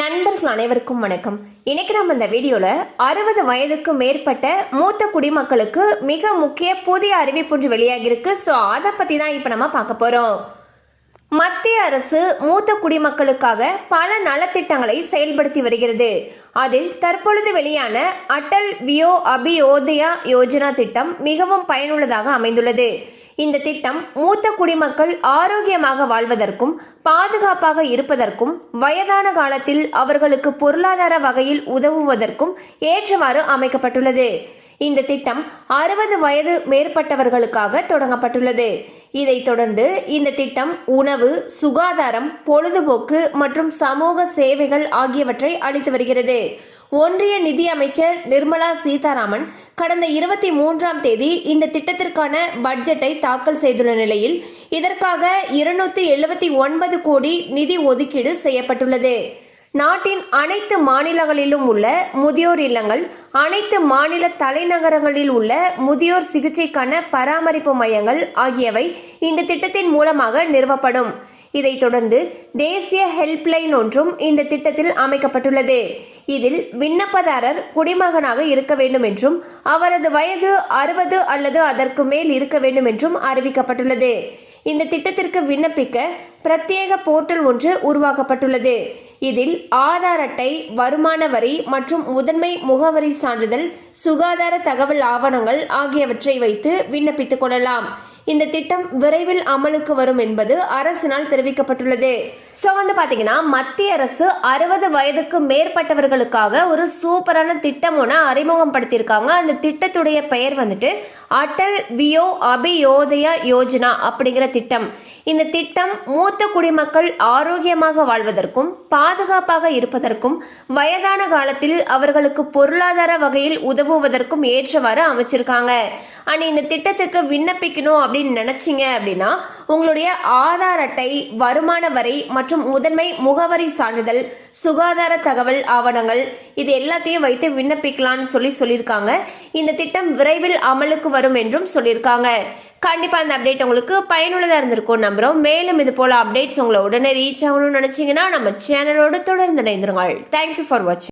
நண்பர்கள் அனைவருக்கும் வணக்கம். இன்னைக்கு நம்ம இந்த வீடியோவில் அறுபது வயதுக்கு மேற்பட்ட மூத்த குடிமக்களுக்கு மிக முக்கிய புதிய அறிவிப்பு ஒன்று வெளியாகியிருக்கு. ஸோ அதை பற்றி தான் இப்போ நம்ம பார்க்க போகிறோம் மத்திய அரசு மூத்த குடிமக்களுக்காக பல நலத்திட்டங்களை செயல்படுத்தி வருகிறது. அதில் தற்பொழுது வெளியான அடல் வியோ அபியோதயா யோஜனா திட்டம் மிகவும் பயனுள்ளதாக அமைந்துள்ளது. இந்த திட்டம் மூத்த குடிமக்கள் ஆரோக்கியமாக வாழ்வதற்கும் பாதுகாப்பாக இருப்பதற்கும் வயதான காலத்தில் அவர்களுக்கு பொருளாதார வகையில் உதவுவதற்கும் ஏற்றவாறு அமைக்கப்பட்டுள்ளது. இந்த திட்டம் அறுபது வயது மேற்பட்டவர்களுக்காக தொடங்கப்பட்டுள்ளது. இதைத் தொடர்ந்து இந்த திட்டம் உணவு சுகாதாரம் பொழுதுபோக்கு மற்றும் சமூக சேவைகள் ஆகியவற்றை அளித்து வருகிறது. ஒன்றிய நிதி அமைச்சர் நிர்மலா சீதாராமன் கடந்த இருபத்தி மூன்றாம் தேதி இந்த திட்டத்திற்கான பட்ஜெட்டை தாக்கல் செய்துள்ள நிலையில் இதற்காக இருநூத்தி எழுபத்தி ஒன்பது கோடி நிதி ஒதுக்கீடு செய்யப்பட்டுள்ளது. நாட்டின் அனைத்து மாநிலங்களிலும் உள்ள முதியோர் இல்லங்கள் அனைத்து மாநில தலைநகரங்களில் உள்ள முதியோர் சிகிச்சைக்கான பராமரிப்பு மையங்கள் ஆகியவை இந்த திட்டத்தின் மூலமாக நிறுவப்படும். இதைத் தொடர்ந்து தேசிய ஹெல்ப்லைன் ஒன்றும் இந்த திட்டத்தில் அமைக்கப்பட்டுள்ளது. இதில் விண்ணப்பதாரர் குடிமகனாக இருக்க வேண்டும் என்றும் அவரது வயது அறுபது அல்லது அதற்கு மேல் இருக்க வேண்டும் என்றும் அறிவிக்கப்பட்டுள்ளது. இந்த திட்டத்திற்கு விண்ணப்பிக்க பிரத்யேக போர்ட்டல் ஒன்று உருவாக்கப்பட்டுள்ளது. இதில் ஆதார் அட்டை வருமான வரி மற்றும் முதன்மை முகவரி சான்றிதழ் சுகாதார தகவல் ஆவணங்கள் ஆகியவற்றை வைத்து விண்ணப்பித்துக் கொள்ளலாம். இந்த திட்டம் விரைவில் அமலுக்கு வரும் என்பது அரசினால் தெரிவிக்கப்பட்டுள்ளது. ஸோ வந்து பார்த்தீங்கன்னா மத்திய அரசு அறுபது வயதுக்கு மேற்பட்டவர்களுக்காக ஒரு சூப்பரான திட்டம் ஒன்று அறிமுகப்படுத்தியிருக்காங்க. அந்த திட்டத்துடைய பெயர் வந்துட்டு அடல் வியோ அபியோதயா யோஜனா அப்படிங்கிற திட்டம். இந்த திட்டம் மூத்த குடிமக்கள் ஆரோக்கியமாக வாழ்வதற்கும் பாதுகாப்பாக இருப்பதற்கும் வயதான காலத்தில் அவர்களுக்கு பொருளாதார வகையில் உதவுவதற்கும் ஏற்றவாறு அமைச்சிருக்காங்க. அண்ட் இந்த திட்டத்துக்கு விண்ணப்பிக்கணும் அப்படின்னு நினச்சிங்க அப்படின்னா உங்களுடைய ஆதார் அட்டை வருமான வரி மற்றும் முதன்மை முகவரி சான்றிதழ் சுகாதார தகவல் ஆவணங்கள் இது எல்லாத்தையும் வைத்து விண்ணப்பிக்கலாம்னு சொல்லி சொல்லியிருக்காங்க. இந்த திட்டம் விரைவில் அமலுக்கு வரும் என்றும் சொல்லியிருக்காங்க. கண்டிப்பா அந்த அப்டேட் உங்களுக்கு பயனுள்ளதா இருந்திருக்கும் நம்புறோம். மேலும் இது போல அப்டேட்ஸ் உங்களை உடனே ரீச் ஆகணும்னு நினைச்சீங்கன்னா நம்ம சேனலோடு தொடர்ந்து இணைந்திருங்கள். தேங்க்யூ ஃபார் வாட்சிங்